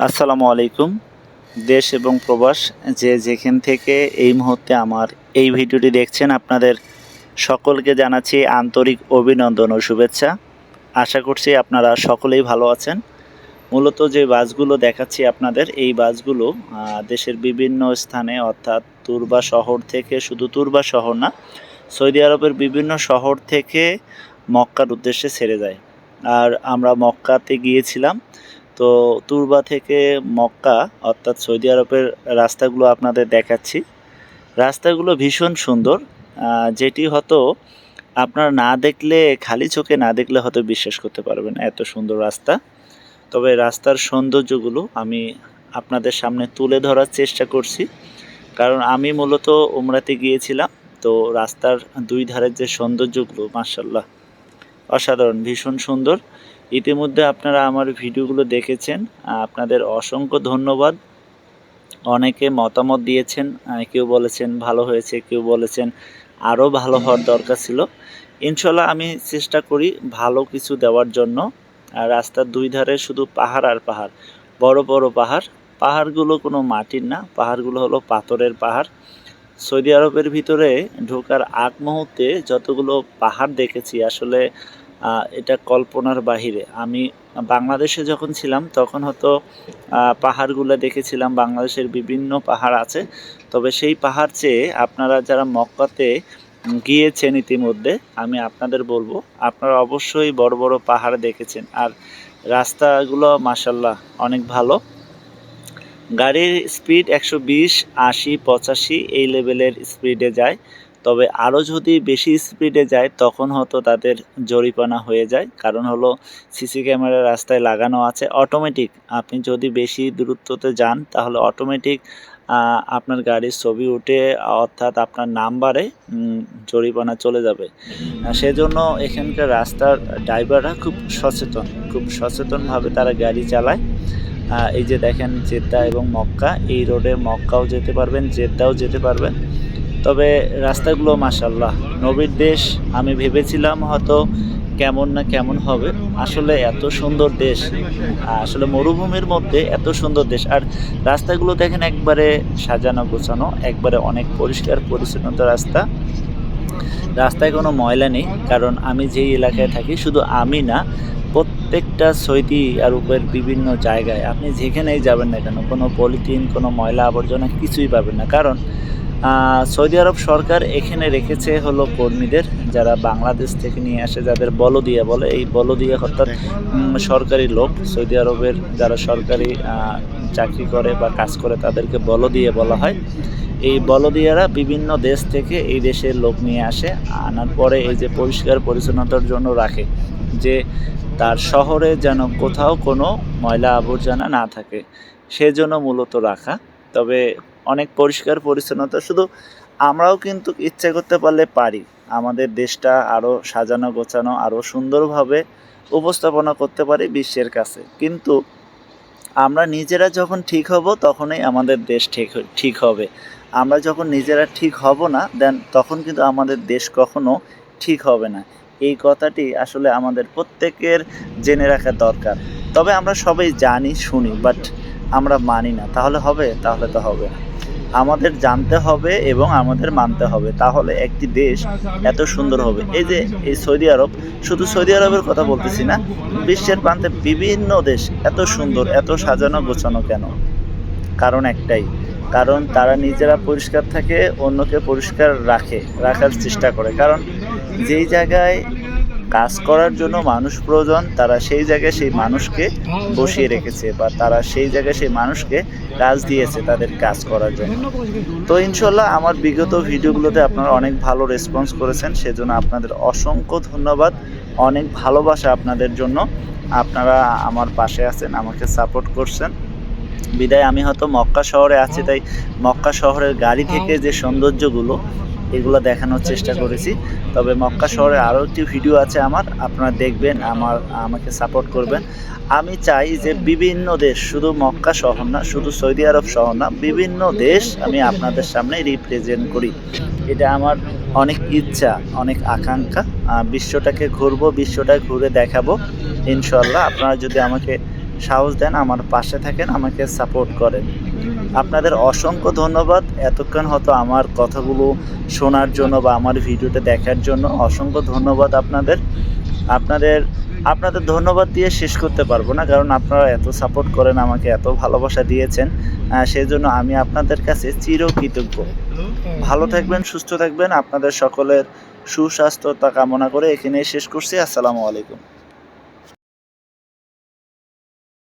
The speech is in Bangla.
আসসালামু আলাইকুম, দেশ এবং প্রবাস, যে যেখান থেকে এই মুহূর্তে আমার এই ভিডিওটি দেখছেন আপনাদের সকলকে জানাচ্ছি আন্তরিক অভিনন্দন ও শুভেচ্ছা। আশা করছি আপনারা সকলেই ভালো আছেন। মূলত যে বাসগুলো দেখাচ্ছি আপনাদের, এই বাসগুলো দেশের বিভিন্ন স্থানে, অর্থাৎ তুরবা শহর থেকে শুধু তুরবা শহর না, সৌদি আরবের বিভিন্ন শহর থেকে মক্কার উদ্দেশ্যে ছেড়ে যায়। আর আমরা মক্কাতে গিয়েছিলাম তো তুরবা থেকে মক্কা, অর্থাৎ সৌদি আরবের রাস্তাগুলো আপনাদের দেখাচ্ছি। রাস্তাগুলো ভীষণ সুন্দর। যেটি হয়তো আপনারা না দেখলে, খালি চোখে না দেখলে হয়তো বিশ্বাস করতে পারবেন এত সুন্দর রাস্তা। তবে রাস্তার সৌন্দর্যগুলো আমি আপনাদের সামনে তুলে ধরার চেষ্টা করছি। কারণ আমি মূলত উমরাতে গিয়েছিলাম, তো রাস্তার দুই ধারের যে সৌন্দর্যগুলো মার্শাল্লাহ অসাধারণ, ভীষণ সুন্দর। ইতিমধ্যে আপনারা আমার ভিডিওগুলো দেখেছেন। আপনাদের অসংখ্য ধন্যবাদ। অনেকে মতামত দিয়েছেন কেউ বলেছেন ভালো হয়েছে, কেউ বলেছেন আরও ভালো হওয়ার দরকার ছিল। ইনশাল্লাহ আমি চেষ্টা করি ভালো কিছু দেওয়ার জন্য। আর রাস্তার দুই ধারে শুধু পাহাড় আর পাহাড়, বড় বড় পাহাড়। পাহাড়গুলো কোনো মাটির না, পাহাড়গুলো হলো পাথরের পাহাড়। সৌদি আরবের ভিতরে ঢোকার আগ মুহূর্তে যতগুলো পাহাড় দেখেছি, আসলে এটা কল্পনার বাহিরে। আমি বাংলাদেশে যখন ছিলাম, তখন হয়তো পাহাড়গুলো দেখেছিলাম, বাংলাদেশের বিভিন্ন পাহাড় আছে। তবে সেই পাহাড় চেয়ে আপনারা যারা মক্কাতে গিয়েছেন ইতিমধ্যে, আমি আপনাদের বলব, আপনারা অবশ্যই বড় বড় পাহাড় দেখেছেন। আর রাস্তাগুলো মাসাল্লাহ অনেক ভালো। গাড়ির স্পিড একশো বিশ, আশি, পঁচাশি, এই লেভেলের স্পিডে যায়। তবে আরও যদি বেশি স্পিডে যায়, তখন হয়তো তাদের জরিপানা হয়ে যায়। কারণ হলো সিসি ক্যামেরা রাস্তায় লাগানো আছে অটোমেটিক আপনি যদি বেশি দূরত্বতে যান, তাহলে অটোমেটিক আপনার গাড়ির ছবি উঠে, অর্থাৎ আপনার নাম্বারে জরিমানা চলে যাবে। সেজন্য এখানকার রাস্তার ড্রাইভাররা খুব সচেতন। খুব সচেতনভাবে তারা গাড়ি চালায়। এই যে দেখেন জেদ্দা এবং মক্কা, এই রোডে মক্কাও যেতে পারবেন, জেদ্দাও যেতে পারবেন। তবে রাস্তাগুলো মাসাল্লাহ নবীর দেশ, আমি ভেবেছিলাম হয়তো কেমন না কেমন হবে। আসলে এত সুন্দর দেশ আসলে মরুভূমির মধ্যে এত সুন্দর দেশ। আর রাস্তাগুলো দেখেন একবারে সাজানো গোছানো, একবারে অনেক পরিষ্কার পরিচ্ছন্নতা রাস্তা। রাস্তায় কোনো ময়লা নেই, কারণ আমি যেই এলাকায় থাকি শুধু আমি না, প্রত্যেকটা সৌদি আরবের বিভিন্ন জায়গায়। আপনি যেখানেই যাবেন না কেন, কোনো পলিথিন, কোনো ময়লা আবর্জনা কিছুই পাবেন না। কারণ সৌদি আরব সরকার এখানে রেখেছে হলো কর্মীদের যারা বাংলাদেশ থেকে নিয়ে আসে, যাদের বলদিয়া বলে, এই বলদিয়া অর্থাৎ সরকারি লোক, সৌদি আরবের যারা সরকারি চাকরি করে বা কাজ করে তাদেরকে বলদিয়া বলা হয়। এই বলদিয়ারা বিভিন্ন দেশ থেকে এই দেশের লোক নিয়ে আসে, আনার পরে এই যে পরিষ্কার পরিচ্ছন্নতার জন্য রাখে, যে তার শহরে যেন কোথাও কোনো ময়লা আবর্জনা না থাকে, সেজন্য মূলত রাখা। তবে অনেক পরিষ্কার পরিচ্ছন্নতা। শুধু আমরাও কিন্তু ইচ্ছে করতে পারলে পারি। আমাদের দেশটা আরও সাজানো গোছানো আরও সুন্দরভাবে উপস্থাপনা করতে পারি বিশ্বের কাছে। কিন্তু আমরা নিজেরা যখন ঠিক হব, তখনই আমাদের দেশ ঠিক ঠিক হবে। আমরা যখন নিজেরা ঠিক হব না দেন তখন কিন্তু আমাদের দেশ কখনো ঠিক হবে না। এই কথাটি আসলে আমাদের প্রত্যেকের জেনে রাখা দরকার। তবে আমরা সবাই জানি, শুনি বাট আমরা মানি না। তাহলে হবে, তাহলে তো হবে না। আমাদের জানতে হবে এবং আমাদের মানতে হবে। তাহলে একটি দেশ এত সুন্দর হবে। এই যে এই সৌদি আরব, শুধু সৌদি আরবের কথা বলতেছি না, বিশ্বের প্রান্তে বিভিন্ন দেশ এত সুন্দর, এত সাজানো গোছানো কেন? কারণ একটাই, কারণ তারা নিজেরা পরিষ্কার থাকে, অন্যকে পরিষ্কার রাখে, রাখার চেষ্টা করে। কারণ যেই জায়গায় কাজ করার জন্য মানুষ প্রয়োজন, তারা সেই জায়গায় সেই মানুষকে বসিয়ে রেখেছে বা তারা সেই জায়গায় সেই মানুষকে কাজ দিয়েছে তাদের কাজ করার জন্য। তো ইনশাল্লাহ আমার বিগত ভিডিওগুলোতে আপনারা অনেক ভালো রেসপন্স করেছেন, সেজন্য আপনাদের অসংখ্য ধন্যবাদ। অনেক ভালোবাসা আপনাদের জন্য। আপনারা আমার পাশে আছেন, আমাকে সাপোর্ট করছেন। বিদায়, আমি হয়তো মক্কা শহরে আছি, তাই মক্কা শহরের গাড়ি থেকে যে সৌন্দর্যগুলো এগুলো দেখানোর চেষ্টা করেছি। তবে মক্কা শহরে আরও একটি ভিডিও আছে আমার, আপনারা দেখবেন, আমার, আমাকে সাপোর্ট করবেন। আমি চাই যে বিভিন্ন দেশ, শুধু মক্কা শহর না, শুধু সৌদি আরব শহর না, বিভিন্ন দেশ আমি আপনাদের সামনে রিপ্রেজেন্ট করি। এটা আমার অনেক ইচ্ছা, অনেক আকাঙ্ক্ষা। বিশ্বটাকে ঘুরবো, বিশ্বটা ঘুরে দেখাবো। ইনশাল্লাহ আপনারা যদি আমাকে সাহস দেন, আমার পাশে থাকেন, আমাকে সাপোর্ট করেন। আপনাদের অসংখ্য ধন্যবাদ। এতক্ষণ হয়তো আমার কথাগুলো শোনার জন্য বা আমার ভিডিওটা দেখার জন্য অসংখ্য ধন্যবাদ আপনাদের। আপনাদের আপনাদের ধন্যবাদ দিয়ে শেষ করতে পারব না, কারণ আপনারা এত সাপোর্ট করেন, আমাকে এত ভালোবাসা দিয়েছেন। সেই জন্য আমি আপনাদের কাছে চিরকৃতজ্ঞ। ভালো থাকবেন, সুস্থ থাকবেন। আপনাদের সকলের সুস্বাস্থ্যতা কামনা করে এখানেই শেষ করছি। আসসালামু আলাইকুম।